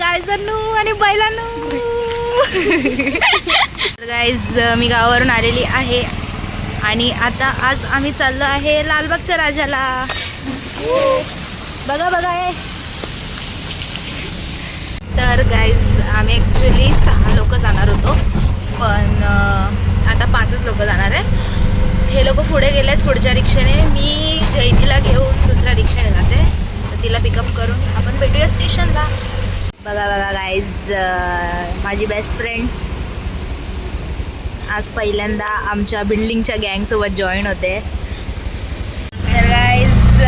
गायजांनू आणि बैलांनू. गाईज मी गावावरून आलेली आहे. आणि आता आज आम्ही चाललो आहे लालबागच्या राजाला. बघा बघा हे तर गाईज आम्ही ॲक्च्युली सहा लोक जाणार होतो. पण आता पाचच लोक जाणार आहे. हे लोक पुढे गेले आहेत पुढच्या रिक्षेने. मी जयतीला घेऊन दुसऱ्या रिक्षेने जाते. तर तिला पिकअप करून आपण भेटूया स्टेशनला बघा बघा गाईज माझी बेस्ट फ्रेंड आज पहिल्यांदा आमच्या बिल्डिंगच्या गँगसोबत जॉईन होते. तर गाईज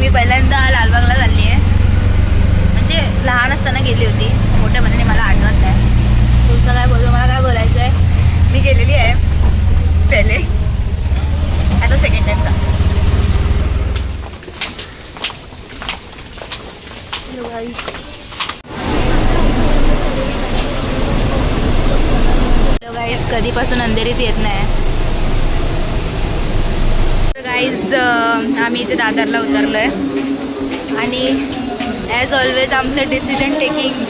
मी पहिल्यांदा लालबागला झाली आहे. म्हणजे लहान असताना गेली होती. मोठ्या मनाने मला आठवत नाही. तुमचं काय बोलतो मला काय बोलायचं आहे मी गेलेली आहे. पहिले. आता सेकंड टाईमचा गाईज कधीपासून अंधेरीच येत नाही. गाईज आम्ही इथे दादरला उतरलो आहे आणि ॲज ऑलवेज आमचं डिसिजन टेकिंग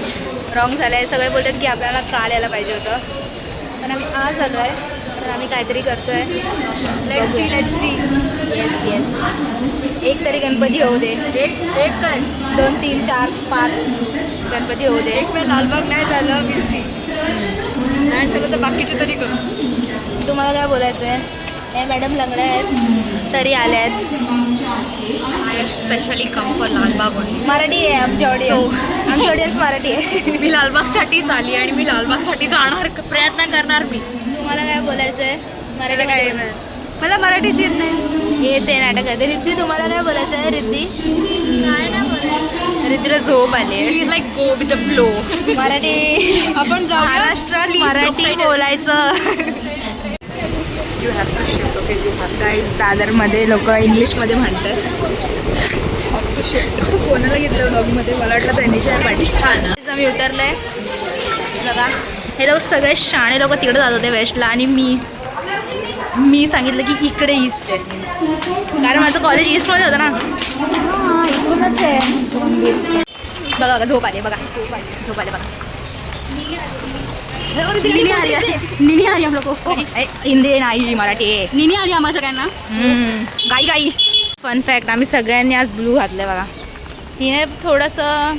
रॉंग झालं आहे सगळे बोलतात की आपल्याला काल यायला पाहिजे होतं. पण आम्ही आज आलो आहे तर आम्ही काहीतरी करतो आहे let see let see yes yes एक तरी गणपती होऊ दे. एक एक काय दोन तीन चार पाच गणपती होऊ दे. एक वेळ लालबाग नाही झालं मिरची नाही झालं तर बाकीचे तरी कर. तुम्हाला काय बोलायचं आहे? हे मॅडम लंगड्या आहेत तरी आल्या आहेत. Specially come for Lalbaug Marathi आहे आमची ऑडियन्स आमची ऑडियन्स मराठी आहे. मी लालबागसाठीच आली आणि मी लालबागसाठी जाणार प्रयत्न करणार मी. तुम्हाला काय बोलायचं आहे? काय मराठी येणार? मला मराठीच येत नाही. येते नाटक. आहे रिद्धी तुम्हाला काय बोलायचं आहे रिद्धी? काय ना बोलायचं. रिद्धीला झोप आली she is like go with the flow Marathi. आपण जाऊया? महाराष्ट्रात मराठी. बोलायचं. You have to shift okay you have guys दादरमध्ये लोक इंग्लिशमध्ये म्हणतात. टू शिफ्ट कोणाला घेतलं ब्लॉगमध्ये मला वाटलं आहे पाठी. आम्ही उतरलोय. बघा. हे लोक सगळे शाणे लोक तिकडे जात होते वेस्टला आणि मी. मी सांगितलं की इकडे ईस्ट आहे. कारण माझं कॉलेज ईस्टमध्ये होतं ना. बघा बघा झोप आली बघा. झोप आली आली बघा. नीनी आ रही नीनी आ रही हम लोग को ए, हिंदी नाही मराठी नीनी आ रही है आम्हाला सगळ्यांना. गाई गाई. फन फॅक्ट आम्ही सगळ्यांनी आज ब्लू घातलं बघा. हिने थोडंसं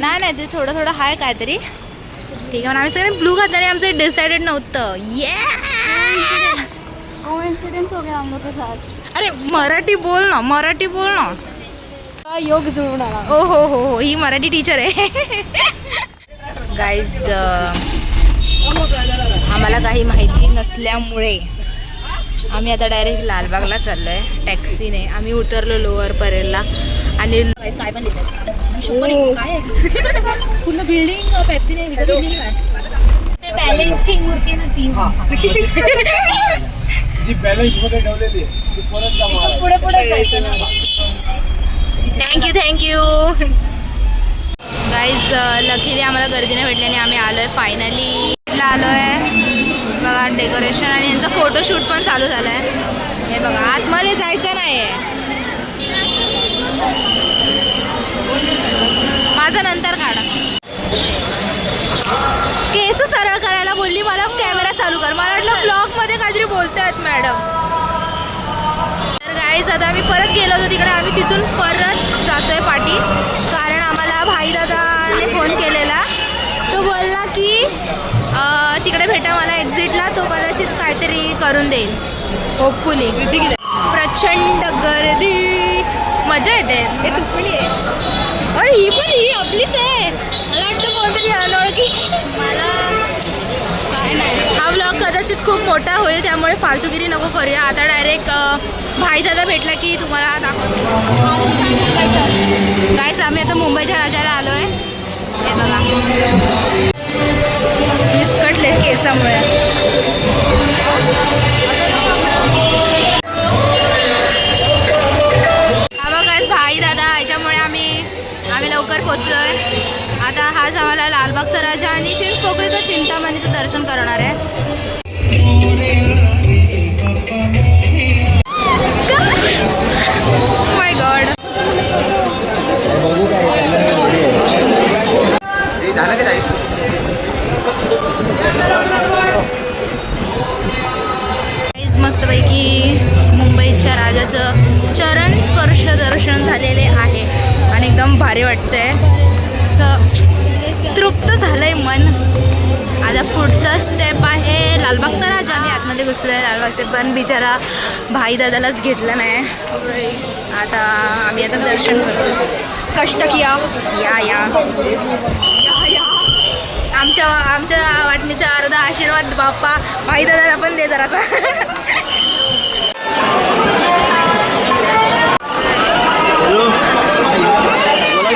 नाही नाही ते थोडं थोडं आहे काहीतरी. ठीक आहे पण आम्ही सगळे ब्लू घातल्याने आमचं डिसाइडेड नव्हतं. ये कोइन्सिडेंस हो गया हम लोग के साथ। अरे मराठी बोल ना मराठी बोल ना। योग जुळून आला? ओ हो हो हो ही मराठी टीचर आहे. गाईज आम्हाला काही माहिती नसल्यामुळे आम्ही आता डायरेक्ट लालबागला चाललो आहे टॅक्सीने आम्ही उतरलो लोअर परेलला आणि काय पण काय? पूर्ण बिल्डिंग पेप्सीने विकत घेतलेली काय ते बॅलेन्सिंग मूर्ती ना ती. जी बॅलन्समध्ये ठेवलेली आहे, ती परत जमा आहे. पुढे पुढे जायचं ना थँक्यू थँक्यू गाईज लकीली आम्हाला गर्दी नाही भेटली आणि आम्ही आलो आहे फायनली आलो आहे बघा डेकोरेशन आणि यांचा फोटोशूट पण चालू झाला आहे हे बघा आतमध्ये जायचं नाही आहे माझा नंतर काढा केस सरळ करायला बोलली मला कॅमेरा चालू कर मला वाटलं ब्लॉगमध्ये काहीतरी बोलतायत मॅडम. तर गाईज आता आम्ही परत गेलो होतो तिकडे. आम्ही तिथून परत जातोय पाठी. कारण आम्हाला भाई दादाने फोन केलेला. तो बोलला की तिकडे भेटा मला एक्झिटला तो कदाचित काहीतरी करून देईल. होपफुली प्रचंड गर्दी. मजा येते. अरे ही पण ही आपलीच आहे. मला वाटतं कोणतरी अनोळखी मला हा ब्लॉग कदाचित खूप मोठा होईल त्यामुळे फालतूगिरी नको करूया. आता डायरेक्ट भाई दादा भेटला की तुम्हाला दाखवतो. कायच आम्ही आता मुंबईच्या राजाला आलो आहे हे बघा. विस्कटले केसामुळे. आम्ही लवकर पोचलो आहे आता हाच आम्हाला लालबागचा राजा आणि चिंच पोकळीचं चिंतामणीचं दर्शन करणार आहे. मस्तपैकी मुंबईच्या राजाचं चरण स्पर्श दर्शन झालेले वाटतंय. असं तृप्त झालंय मन. आता पुढचा स्टेप आहे लालबागचा राजा. आम्ही आतमध्ये घुसलो आहे लालबागचे. पण बिचारा भाई दादालाच घेतलं नाही. आता आम्ही आता दर्शन करतो कष्ट किया या या. आमच्या आमच्या वाटणीचा अर्धा आशीर्वाद बाप्पा भाई दादाला पण दे जरासा चांगलं झालं कॉलेजला नाही Yes, guys, एकदम सुंदर सुंदर दर्शन सुंदर एकदम नो नो घाई बाई हा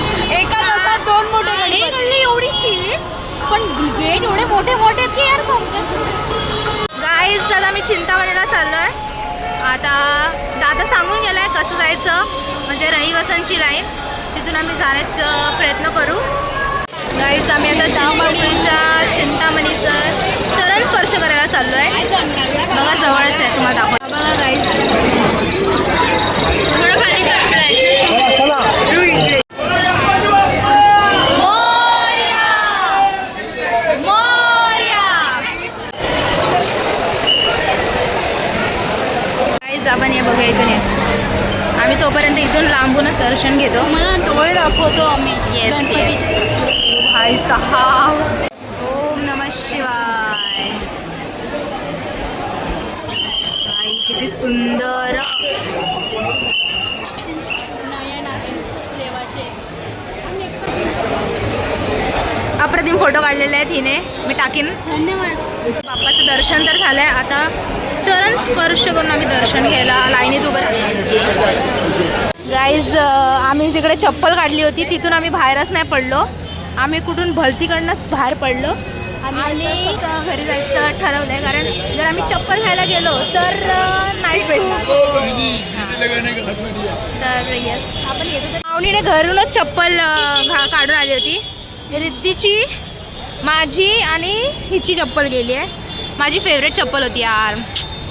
पण गेट एवढे मोठे मोठे की यार समजत गाईज आता मी चिंतामणीला चाललोय. आता दादा सांगून गेलाय कसं जायचं म्हणजे रहिवासांची लाईन तिथून आम्ही जाण्याचा प्रयत्न करू. गाईज आम्ही आता चिंतामणीच्या चिंतामणीचं चरण स्पर्श करायला चाललोय. बघा जवळच आहे तुम्हाला दाखवा बघा गाईज थोडं खाली कर. चला मोरया! मोरया! Guys, आपण हे बघूया इथून ये. आम्ही तोपर्यंत इथून लांबूनच दर्शन घेतो. मला डोळे दाखवतो आम्ही. गणपतीचे. भाई साहाब. ओम नम शिवाय. भाई किती सुंदर. नयन आहे देवाचे अप्रतिम फोटो काढलेले आहेत हिने. मी टाकीन. धन्यवाद. बाप्पाचं दर्शन तर झालंय. आता चरण स्पर्श करून आम्ही दर्शन घ्यायला लाईनीत उभं राहतो गाईज आम्ही जिकडे चप्पल काढली होती तिथून आम्ही बाहेरच नाही पडलो आम्ही कुठून भलतीकडनंच बाहेर पडलो आणि घरी जायचं ठरवलंय कारण जर आम्ही चप्पल घ्यायला गेलो तर नाहीच भेटणार तर येस आपण येतो तर घरूनच चप्पल घा काढून आली होती रिद्धीची माझी आणि हिची चप्पल गेली आहे माझी फेवरेट चप्पल होती यार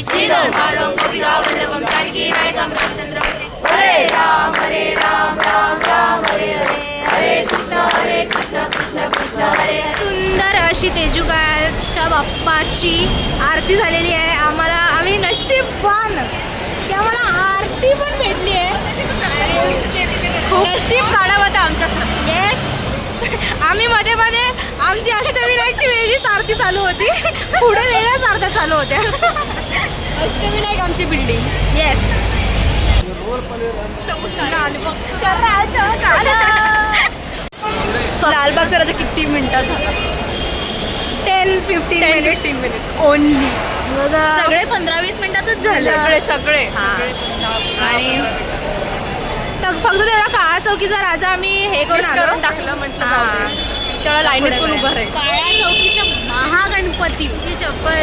वासुदेवती श्रीधर्मालं गोपिकावल्लभं जानकी नायकं रामचन्द्रं हरे राम हरे राम राम राम हरे हरे। हरे कृष्ण हरे कृष्ण कृष्ण कृष्ण हरे सुंदर अशी तेजुगाच्या बाप्पाची आरती झालेली आहे. आम्हाला आम्ही नशीबवान की आम्हाला आरती पण भेटली आहे. खूप नशीब काढावं होतं आमचं येस आम्ही मध्ये मध्ये आमची अष्टविनायकची वेगळीच आरती चालू होती. पुढे वेगळ्याच आरत्या चालू होत्या. अष्टविनायक आमची बिल्डिंग येस लालबागचा राजा किती मिनिटात झाला? Ten fifteen fifteen minutes only सगळे पंधरा वीस मिनिटातच झाले. सगळे सगळे आणि तर फक्त तेवढा काळा चौकीचा राजा आम्ही हे करून टाकलं म्हटलं. तेवढा लाईनीत पण उभं राहील? काळ्या चौकीचा महागणपती ती चप्पल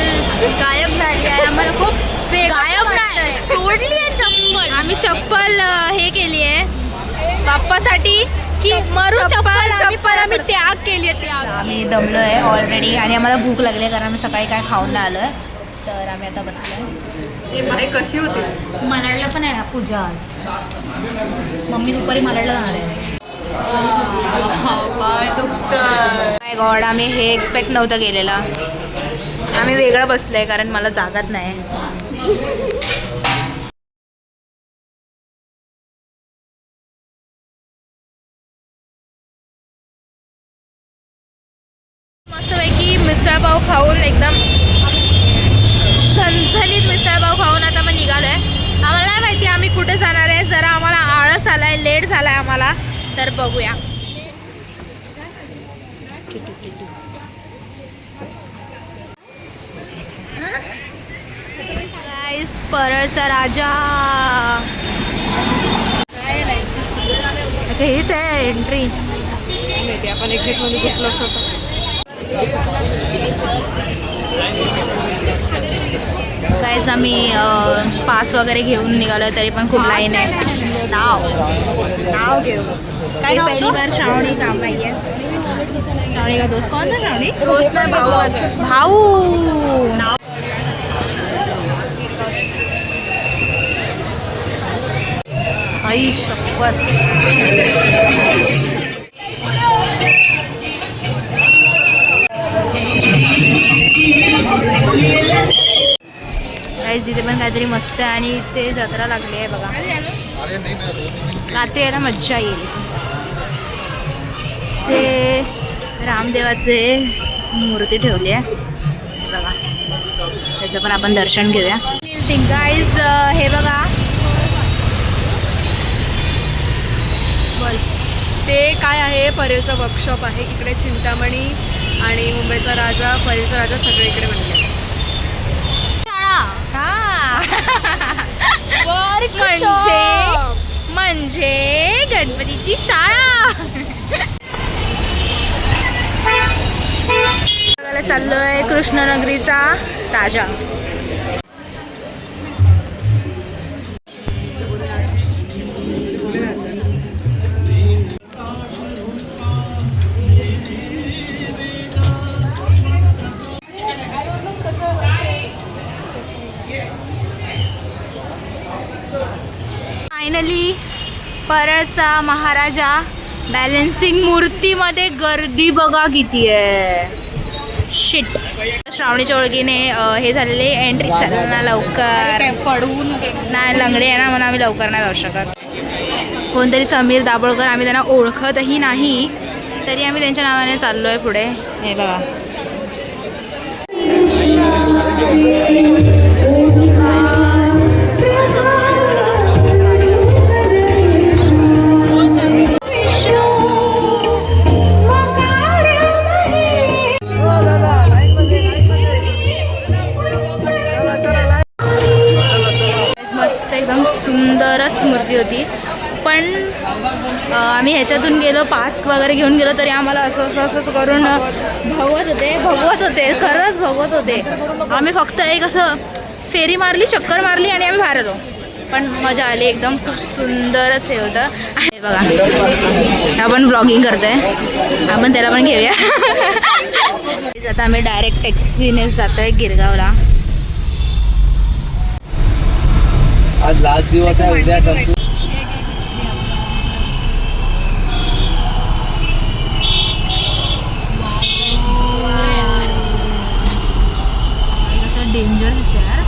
गायब झाली आहे. आम्हाला खूप गायब नाही सोडली आहे चप्पल. आम्ही चप्पल हे केली आहे. बाप्पासाठी की मरू चप्पल चप्पल आम्ही त्याग केली आहे त्याग. आम्ही दमलो आहे ऑलरेडी आणि आम्हाला भूक लागली आहे कारण आम्ही सकाळी काय खाऊन आलो आहे तर आम्ही आता बसलो हे बाई कशी होती? मलाडला पण आहे ना पूजा आज. मम्मी दुपारी मलाडला जाणार आहे. माय गॉड oh आम्ही हे एक्सपेक्ट नव्हतं केलेलं. आम्ही वेगळं बसलंय कारण मला जागाच नाही. मस्तपैकी मिसळपाव खाऊन एकदम झणझणीत मिसळपाव खाऊन आता मग निघालो आहे आम्हाला नाही माहिती आम्ही कुठे जाणार आहे. जरा आम्हाला आळस आला आहे लेट झाला आहे आम्हाला. तर बघूया. किती किती परळचा राजा. अच्छा हीच आहे एंट्री ते आपण एक्झिटमध्ये घुसलो असत काहीच आम्ही पास वगैरे घेऊन निघालो तरी पण खूप लाईन आहे. नाव नाव घेऊ. काही पहिली बार श्रावणी काम आहे श्रावणी का दोस्त? कोणता श्रावणी? दोस्त नाही भाऊ माझा. भाऊ. नाव आई शपथ. इथे पण काहीतरी मस्त आहे आणि इथे जत्रा लागली आहे बघा. रात्री यायला मज्जा येईल. ते रामदेवाचे मूर्ती ठेवली आहे. बघा. त्याचं पण आपण दर्शन घेऊया. गाईज हे बघा. बोल. ते काय आहे? परेलचं वर्कशॉप आहे. इकडे चिंतामणी आणि मुंबईचा राजा परेलचा राजा सगळे इकडे हा. म्हणजे म्हणजे गणपतीची शाळा. बघायला चाललोय कृष्णनगरीचा राजा फायनली परळचा महाराजा बॅलेन्सिंग मूर्तीमध्ये गर्दी बघा किती आहे. शिट श्रावणीच्या ओळखीने हे झालेले एंट्री ना लवकर. पडवून नाही लंगडे आहे ना म्हणून आम्ही लवकर नाही जाऊ शकत. कोणतरी समीर दाभोळकर आम्ही त्यांना ओळखतही नाही. तरी आम्ही त्यांच्या नावाने चाललो आहे पुढे. हे बघा. सुंदरच मूर्ती होती. पण आम्ही ह्याच्यातून गेलो पास्क वगैरे घेऊन गेलो तरी आम्हाला असं असं असं करून भगवत होते भगवत होते खरंच भगवत होते. आम्ही फक्त एक असं फेरी मारली चक्कर मारली आणि आम्ही बाहेर आलो. पण मजा आली एकदम खूप सुंदरच हे होतं. आहे बघा आपण ब्लॉगिंग करतोय. आपण त्याला पण घेऊया. आता आम्ही डायरेक्ट टॅक्सीनेच जातोय गिरगावला. आज लास्ट दिवस आहे उद्या संपू डेंजर दिसते यार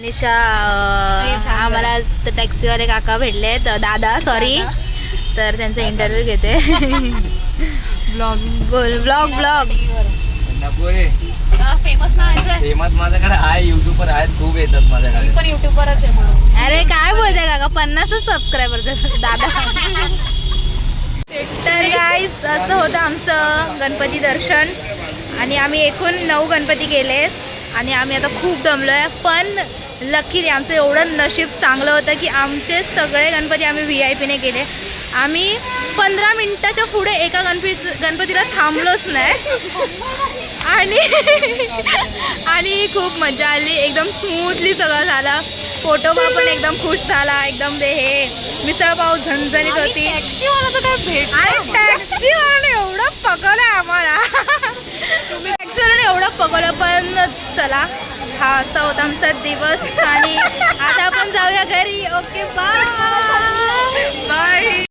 निशा आम्हाला टॅक्सीवाले काका भेटले तर दादा. सॉरी तर त्यांचा इंटरव्ह्यू घेते. ब्लॉग ब्लॉग नकोरे फेमस नाही फेमस माझ्याकडे आहे युट्यूबर आहेत खूप येतात माझ्याकडे. पण युट्यूबरच आहे म्हणून. अरे काय बोलते काका? पन्नासच सबस्क्रायबर्स आहेत. दादा. तर गाईस असं होतं आमचं गणपती दर्शन. आणि आम्ही एकूण नऊ गणपती केलेत आणि आम्ही आता खूप दमलो आहे पण लकीली आमचं एवढं नशीब चांगलं होतं की आमचे सगळे गणपती आम्ही व्ही आय पीने केले. आम्ही पंधरा मिनटाच्या पुढे एका गणपती गणपतीला थांबलोच नाही. आणि आणि खूप मजा आली. एकदम स्मूथली सगळं झालं. फोटोमा पण एकदम खुश झाला. एकदम ते हे. मिसळपाव झणझणीत होती. आणि टॅक्सीवाल्याने एवढं पकवलं आम्हाला. टॅक्सीवाल्याने एवढं पकवलं पण चला. हा असा होता आमचा दिवस. आणि आता आपण जाऊया घरी. Okay bye bye